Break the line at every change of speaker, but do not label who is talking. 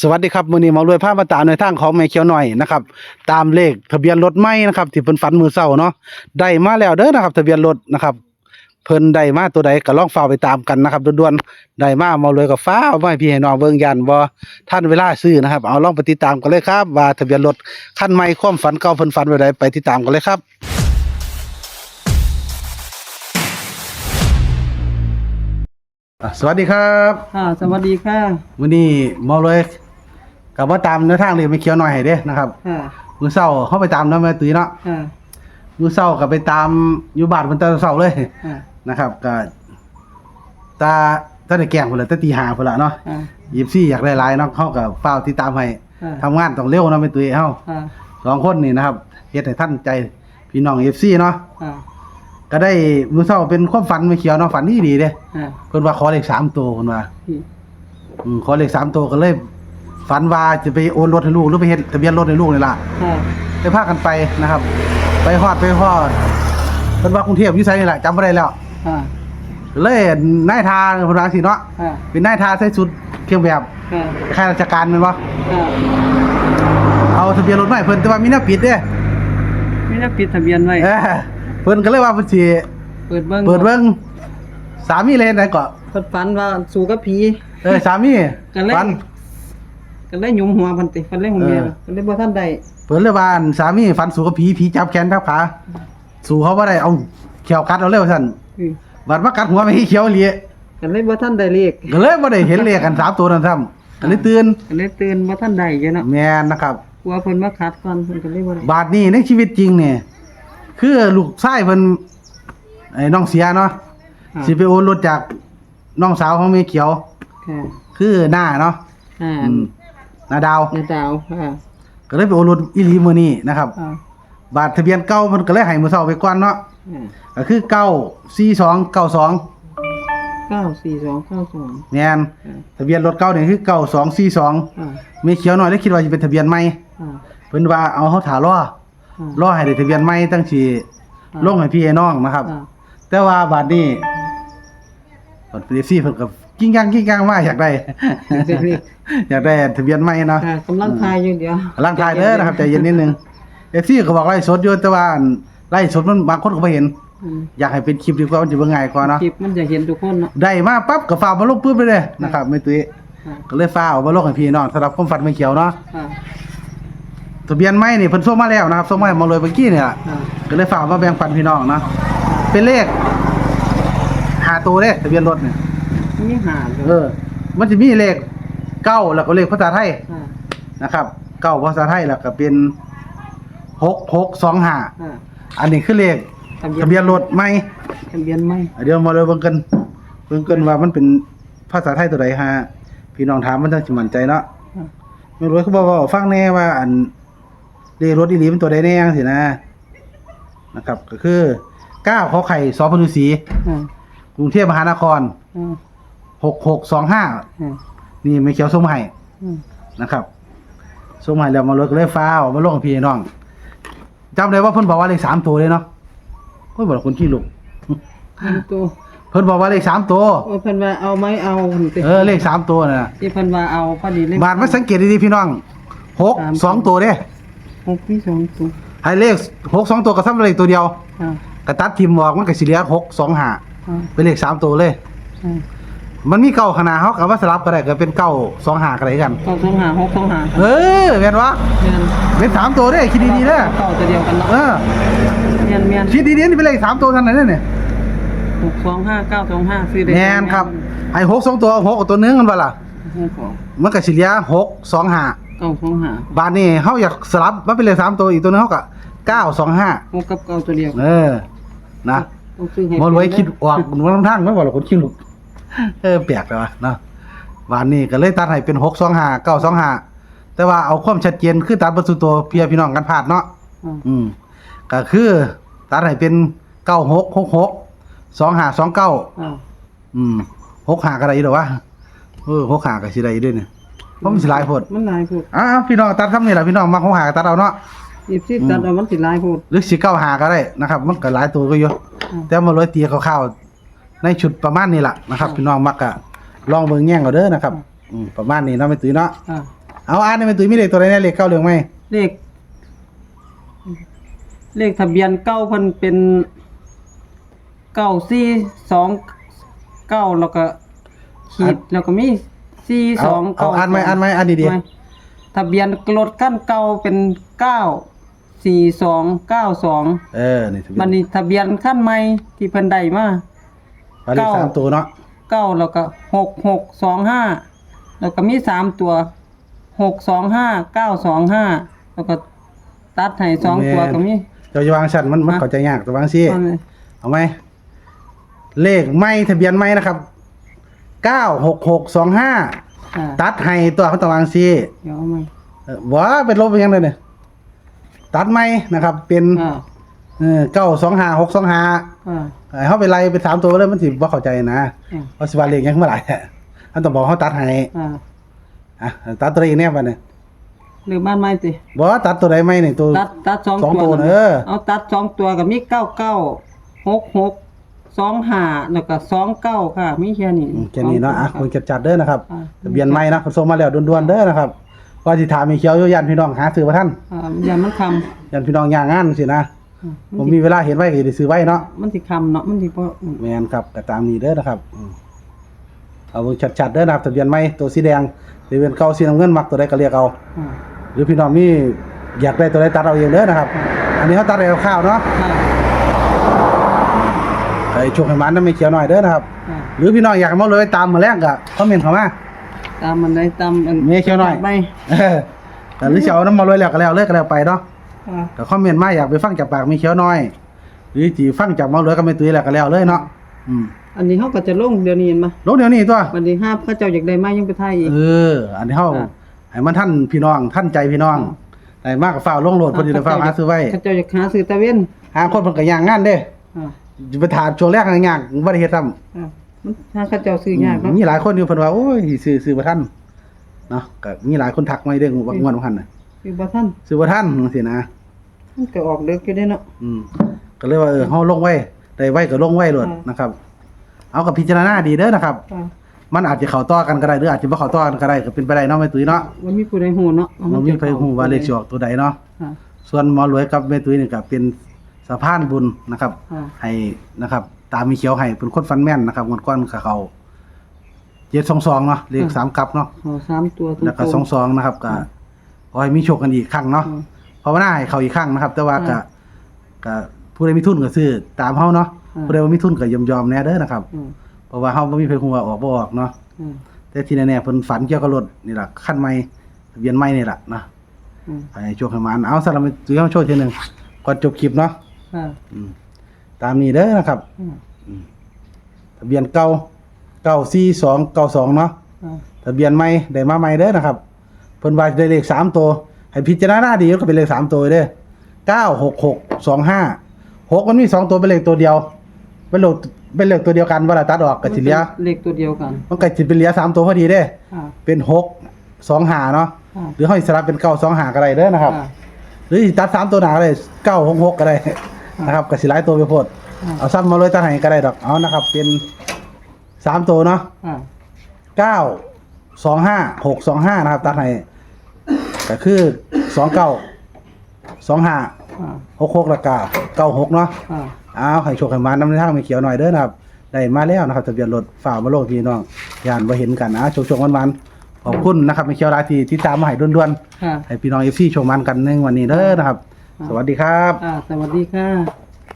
สวัสดีครับมื้อนี้มารวยพามาตามในทางของแม่เขียวหน่อยนะครับ ตามเลขทะเบียนรถใหม่นะครับ ที่เพิ่นฝันมือเช้าเนาะได้มาแล้วเด้อนะครับ ทะเบียนรถนะครับ เพิ่นได้มาตัวใดก็ลองฟ้าไปตามกันนะครับด่วนๆได้มามารวยก็ฟ้าวมาให้พี่ให้น้องเบิ่งยันบ่ท่านเวลาซื้อนะครับ เอาลองไปติดตามกันเลยครับ ว่าทะเบียนรถคันใหม่ความฝันเก่าเพิ่นฝันไว้ใดไปติดตามกันเลยครับ อะสวัสดีครับ
ค่ะสวัสดีค่ะ
วันนี้หมอเลยกลับมาตามแนวทางเลยไม่เคี้ยวหน่อยให้เด้นะครับ
ค่ะ
มือเศร้าเข้าไปตามน้ำแม่ตุ้ยเนาะ
ค่ะ
มือเศร้ากับไปตามอยู่บ้านมันแตะเศร้าเลย
ค่ะ
นะครับก็ตาตาได้แกล้งพุ่นละตาตีหาพุ่นละเนาะ
ค่ะ
ยิบซี่อยากได้หลายเนาะเขากับเฝ้าติดตามให้
ค่ะ
ทำงานต้องเร็วเนาะแม่ตุ้ยเฮา
ค่ะ
สองคนนี่นะครับเฮ็ดให้ท่านใจพี่น้อง FC เนาะ
ค่ะ
ก็ได้มือเศร้าเป็นความฝันไม่เขียวเนาะฝันดีดีๆเด้
ค่ะ
เพิ่นว่าขอเลขสามตัวเพิ่นว่า
พี่
อืมขอเลขสามตัวก็เลย ฝันว่าจะไปโอนรถให้ลูกหรือไปเฮ็ดทะเบียนรถให้ลูกนี่ล่ะ
ค่ะ
ไปพากันไปนะครับ ไปฮอดไปฮอดเพิ่นว่ากรุงเทพอยู่ไสนี่แหละจำบ่ได้แล้ว
ค่ะ
เลยนายทาเพิ่นว่าสิเนาะ
ค่ะ
เป็นนายทาใส่ชุดเครื่องแบบ
ค่ะ
ข้าราชการแม่นบ่
ค่ะ
เอาทะเบียนรถมาให้เพิ่นแต่ว่ามีแนวปิดเด้
ไม่ได้ปิดทะเบียนไว้
เออ เพิ่นก็เลยว่าเพิ่นสิ
เปิดเบิ้ง
เปิดเบิ่งสามีเลยไหนก็
เปิดฝันว่าสู่กับผี
เออสามี
กันเลย
ฝัน
ก็เลยหยุมหัวพันติฟันเลยหัวเมีย
เออ
ก็เลยบ่ทันได้
เพิ่นเลยว่าอันสามีฝันสู่กับผีผีจับแขนจับขาสู่เขาบ่ได้เอาเขียวกัดเอาเร็วซั่น
อือ
บัดมากัดหัวไม่ให้เขียวอีหลี
ก็เลยบ่ทันได้เลข
ก็เลยบ่ได้เห็นเลขกันสามตัวนั่นซ้ำก็เลยตื่น
ก็เลยตื่นบ่ทันได้อยู่เนาะ
แม่นนะครับ
กลัวเพิ่นมาคัดก่อนเพิ่นก็เลยบ่ได้
บาทนี้ในชีวิตจริงเนี่ย คือลูกชายเพิ่นไอ้น้องเสียเนาะ
ค่ะ
สิไปโอนรถจากน้องสาวของเมเขียว
ค่ะ
คือหน้าเนาะ
อ่า
อืมหน้าดาว
ในดาวค่ะ
ก็เลยไปโอนรถอีหลีมื้อนี้นะครับ
อ่า
บาททะเบียนเก่าเพิ่นก็เลยให้มื้อเช้าไปก่อนเนาะ
อ่า
ก็คือ94292
94292
แม่น
อ่า
ทะเบียนรถเก่านี่คือ9242
อ่า
เมเขียวน้อยเลยคิดว่าสิเป็นทะเบียนใหม่
อ่า
เพิ่นว่าเอาเฮาถารอ
อ่า ร
อให้ได้ทะเบียนใหม่ตั้งสิ
อ่า
ลงให้พี่ให้น้องนะครับ
อ่า
แต่ว่าบัดนี้เพิ่นไปซี่เพิ่นก็กิ้งกังกิ้งกังมาอยากได้ อยากได้ทะเบียนใหม่เนาะ
ค่ะกำลังทายอยู่เดียว
กำลังถ่ายเด้อนะครับใจเย็นนิดนึง FC ก็บอกไล่สดอยู่แต่ว่าอันไล่สดมันบางคนก็บ่เห็น
อืม
อยากให้เป็นคลิปดีกว่ามันจะเบิ่งง่ายกว่าเนาะ
คลิปมันจะเห็นทุกคนเนาะ
ได้มาปั๊บก็ฟ้าวมาลงปึ๊บไปเลยนะครับไม่ตุ้ย
ค่ะ
ก็เลยฟ้าวมาลงให้พี่น้องสำหรับความฝันไม่เขียวเนาะ
ค่ะ
ทะเบียนใหม่นี่เพิ่นส่งมาแล้วนะครับส่งมาให้มาเลยเมื่อกี้เนี่ย
ค่ะ
ก็เลยฝากมาแบ่งปันพี่น้องเนาะเป็นเลขหาตัวเด้ทะเบียนรถเนี่ย
มีหาเลย
เออ มันจะมีเลขเก้าแล้วก็เลขภาษาไทย
ค่ะ
นะครับเก้าภาษาไทยแล้วก็เป็นหกหกสองห้า
ค่ะ
อันนี้คือเลขทะเบียนรถไหม
ทะเบียนไหม
เดี๋ยวมาเลยเบิ่งกันเบิ่งกันว่ามันเป็นภาษาไทยตัวใดฮะพี่น้องถามมันจะสิมั่นใจเนาะ
ค่ะ
ไม่รู้เขาบอกว่าฟังแน่ว่าอัน เลขรถอีหลีเป็นตัวใดแน่จังสินะนะครับ ก็คือเก้าขอไข่สอพนุสี
ค่ะ
กรุงเทพมหานคร
ค่ะ
หกหกสองห้า
ค่ะ
นี่ไม่เขียวส้มไห้
อืม
นะครับส้มไห้แล้วมาลดก็เลยฟ้าวมาลงกับพี่น้องจำได้ว่าเพิ่นบอกว่าเลขสามตัวเลยเนาะเพิ่นบอกคนขี้ลูก
เป็นตัว
เพิ่นบอกว่าเลขสามตัว
โอ้ยเพิ่นว่าเอาไหมเอาสิ
เออเลขสามตัวน่ะ
ที่เพิ่นว่าเอาพอดีเลข
บาทมาสังเกตดีๆพี่น้องหก
สาม
สองตัวเด้
หกมีสองตัว
ให้เลขหกสองตัวกับซ้ำเลขตัวเดียว
ค่ะ
กระตัดทิมบอกมันก็สิเหลือหกสองห้า
ค่ะ
เป็นเลขสามตัวเลย
ค่ะ
มันมีเก้าขนาดเขากับว่าสลับก็ได้ก็เป็นเก้าสองห้าก็ได้กัน
เก้าสองหาหกสองหา
เออเห็นวะ
เมียน
เป็นสามตัวเด้คิดดีๆเด้อ
เก้าตัวเดียวกันเนาะ
เออ
เมียนเมียน
คิดดีๆนี่เป็นเลขสามตัวเท่านั้นเนี่ย
หกสองห้าเก้าสองห้าซื้อได้
แมนครับไอ้หกสองตัวหกกับตัวหนึงกันเปล่า
หกสอง
มันก็สิเหลือหกสองห้า
เก้าสองหา
บาทนี่เขาอยากสลับมันเป็นเลขสามตัวอีกตัวหนึงเขาก็เก้าสองห้า
หกกับเก้าตัวเดียว
เออ นะ
ต้องซื้อให้
มอรวยคิดออกมันทั้งทางไม่บอกหรอกคนคิดลูกเออแปลกเลยวะเนาะบานนี้ก็เลยตัดให้เป็นหกสองห้าเก้าสองห้าแต่ว่าเอาความชัดเจนคือตัดบรรสุตัวเพียพี่น้องกันพลาดเนาะ
อ่า
อืมก็คือตัดให้เป็นเก้าหกหกหกสองห้าสองเก้า
อ่า
อืมหกหากระไรหรอวะเออหกหากระสิไรด้วยเนี่ย เพราะมันสิหลายโพด
มันหลายพูด
อ้าวพี่น้องตัดคำนี่แหละพี่น้องมักหกหากตัดเอาเนาะ
หยิบซิตัดเอามันสิหลายพูด
หรือสิเก้าหาก็ได้นะครับ มันก็หลายตัวก็เยอะ
อ่า
แต่มาร้อยตีคร่าวๆในชุดประมาณนี้แหละนะครับ พี่น้องมักกะลองเบิ่งแย่งเอาเด้อนะครับอืมประมาณนี้เนาะไม่ตื่นเนาะ
อ่า
เอาอ่านในเป็นตุ้ยมีเลขตัวใดแน่เลขเก้าเหลืองไหม
เลข เลขทะเบียนเก้าเพิ่นเป็นเก้าสี่สองเก้าแล้วก็ขีดแล้วก็มี สี่
เอา
สอง
เอา
เก้า
อ่านไหมอ่านไหมอ่านดี
ไม่ทะเบียนรถขั้นเก่าเป็นเก้าสี่สองเก้าสอง
ๆเออนี่ทะเบีย
มัน
น
นี่ทะเบียนขั้นใหม่ที่เพิ่นได้มา
เลข
เก้า
สามตัวเนาะ
เก้าแล้วก็หกหกสองห้าแล้วก็มีสามตัวหกสองห้าเก้าสองห้าแล้วก็ตัดให้สองตัวก็มี
เจ้าจะวางชั้นมันมัน
อะ
เข้าใจยากแต่วางซี่
เอาเลย
เอาไหมเลขไม่ทะเบียนไม่นะครับ เก้าหกหกสองห้า
อ่า
ตัดให้ตัวเขาต้องวางซี่
เดี๋ยวเอามา
เออว้าเป็นลบไปยังไงเนี่ยตัดไม่นะครับ เป็น
อ่า
เออเก้าสองห้าหกสองห้า
อ่า
เขาไปไล่ไปสามตัวเลยมันสิบ่เข้าใจนะ
อ่า
ว่าสิว่าเลขยังเมื่อไหร่อันต้องบอกเขาตัดให้
อ่า
อะตัดตัวเองเนี่ยไปเนี่ย
หรือบ้านไม้ติ
บอกว่าตัดตัวใดไม่เนี่ยตัว
ตัดตัดสอง
สอง
ตัว
ตัว
น่ะ
เออ
เอาตัดสองตัวกับมีเก้าเก้าหกหก สองห้าแล้วก็สองเก้าค่ะมีแค่นี้
อืมแค่นี้เนาะอะ
ส
คุ
ง
ณ
ตัว
จัดๆเด้อนะครับ
อ่า
ทะเบียนไม่นะส่งมาแล้วด่วนๆเด้อนะครับว่าสิถามมีเขียวอยู่ยันพี่น้องหาซื้อมาท่าน
อ่าอย่ามันค
ยันพี่น้องย่างงานสินะำ
อ่า
ผมมีเวลาเห็นไว้ก็สิซื้อไว้เนาะ
มันสิคำเนาะมันสิบ่อืม
แมนครับก็ตามนี้เด้อนะครับอืมเอาเบิ่งชัดๆเด้อนะครับทะเบียนไม่ตัวสีแดงทะเบียนเก่าสีน้ำเงินมักตัวใดก็เรียกเอา
อ่า
หรือพี่น้องมีอยากได้ตัวใดตัดเอาเองเด้อนะครับ อันนี้เขาตัดเอาข้าวเนาะ
อ่า
ไอ้ช่วงให้มันนั้นไม่เขียวหน่อยเด้อนะครับ
อ่า
หรือพี่น้องอยากมาเลยตามมาแรกก็คอมเมนต์เข้ามา
ตามมันได้ตามอัน
มีเขียวหน่อย
ไป
เออแต่หรือจะเอาน้ำมาเลยแล้วก็แล้วเลิกก็แล้วไปเนาะ
อ่า
ก็คอมเมนต์มาอยากไปฟังจากปากมีเขียวหน่อย หรือจีฟังจากมาเลยก็ไม่ตุ้ยแล้วก็แล้วเลยเนาะอืม
อันนี้เขาก็จะลงเดี๋ยวนี้เห็นปะ
ลงเดี๋ยวนี้ตัว
วันที่ห้าพระเจ้าอยากได้มายังไปไทยอีก
เออ อันนี้เฮา
อะ
ให้มันท่านพี่น้องท่านใจพี่น้องได้มากกับฝ้าวลงโหลดพอดีได้ฝ้าวหาซื้อไว้
พระเจ้าอยากหาซื้อตะเวน
หาคนเพิ่นก็ย่างงานเด้
อ่า
จะ ไปถามช่วงแรกย่างบ่ได้เฮ็ดซ้ำ
อ่ามันหาพระเจ้าซื้อยากเนาะ
มีหลายคนอยู่เพิ่นว่าโอ้ยซื้อซื้อบ่ทันเนาะก็มีหลายคนทักมาเด้งว่าม่วนบ่ทันน่ะ
คือบ่ท่าน
ซื้อบ่ทันจังซี่นะ
มันก็ออกเด็กอยู่ได้เนาะ
อืมก็เลยว่าเออเฮาลงไว้ได้ไว้ก็ลงไว้โลด
อะ
นะครับ เอากับพิจารณาดีเด้อนะครับ
อ่า
มันอาจจะเข้าต่อกันก็ได้หรืออาจจะบ่เข้าต่อกันก็ได้ก็เป็นไปได้เนาะแม่ตุ้ยเนาะ
ว่ามีผู้ใดฮู้เนาะว่า
มันมีไปฮู้ว่าเลขสิออกตัวใดเนาะ
อ่า
ส่วนหมอรวยกับแม่ตุ้ยนี่ก็เป็น สะพานบุญนะครับ
อ่า
ให้นะครับ ตามมีเขียวให้เป็นคนฟันแม่นนะครับงวดก้อนกับเขาเจ็ดสองสองเนาะเลขสามกับเนาะ
ขอสามตัวตรงๆ
แล้วก็สองสองนะครับก็ขอให้มีโชคกันอีกครั้งเนาะ
อืม
เพราะว่าน่าให้เขาอีกครั้งนะครับ แต่ว่าก็
อ่า
ก็ผู้ใดมีทุนก็ซื้อตามเฮาเนาะ
อ่า
ผู้ใดบ่มีทุนก็ยอมยอมๆแน่เด้อนะครับ
อืม
เพราะว่าเฮาบ่มีไผฮู้ว่าออกบ่ออกเนาะ
อืม
แต่ที่แน่ๆเพิ่นฝันเกี่ยวกับรถนี่ล่ะคันใหม่ทะเบียนใหม่นี่ล่ะนะ
อืม
ให้โชคให้มันเอาสำหรับตุ้ยเฮาโชว์ทีหนึงก่อนจบคลิปเนาะ
อ่า
อืมตามนี้เด้อนะครับ
อืม
ทะเบียนเก่าเก้าสี่สองเก้าสองเนาะ
อ่า
ทะเบียนใหม่ได้มาใหม่เด้อนะครับเพิ่นว่าได้เลขสามตัวให้พิจารณาดีก็เป็นเลขสามตัวเด้อเก้าหกหกสองห้าหกมันมีสองตัวเป็นเลขตัวเดียว เป็นเลขเป็นเลขตัวเดียวกันเวลาตัดออกก็สิเหลือ
เลขตัวเดียวกัน
มันก็สิเป็นเหลือสามตัวพอดีเด้
อ่า
เป็นหกสองหาเนาะ
อ่า
หรือห้อยสลับเป็นเก้าสองหาก็ได้เด้อนะครับ
อ่า
หรือสิตัดสามตัวหนาก็ได้เก้าหกหกก็ได้ นะครับก็สิหลายตัวไปโพด
อ่า
เอาซ้ำมาเลยตั้งให้ก็ได้ดอกเอานะครับ เป็นสามตัวเนาะ
อ่า
เก้าสองห้าหกสองห้านะครับตัดให้ก็คือสองเก้าสองห้า
อ่า
หกหกแล้วก็เก้าหกเนาะ
อ่า
เอาให้โชคให้มาน้ำในทางไม่เขียวหน่อยเด้อนะครับ ได้มาแล้วนะครับทะเบียนรถฝ่ามาโลกพี่น้องยานมาเห็นกันนะโชคโชควันวันๆขอบคุณนะครับไม่เขียวรายที่ที่ตามมาให้ด่วน
ค่ะ
ๆให้พี่น้องเอฟซีโชคมันกันในวันนี้เด้อนะครับ สวัสดีครับ
อ่า สวัสดีค่ะ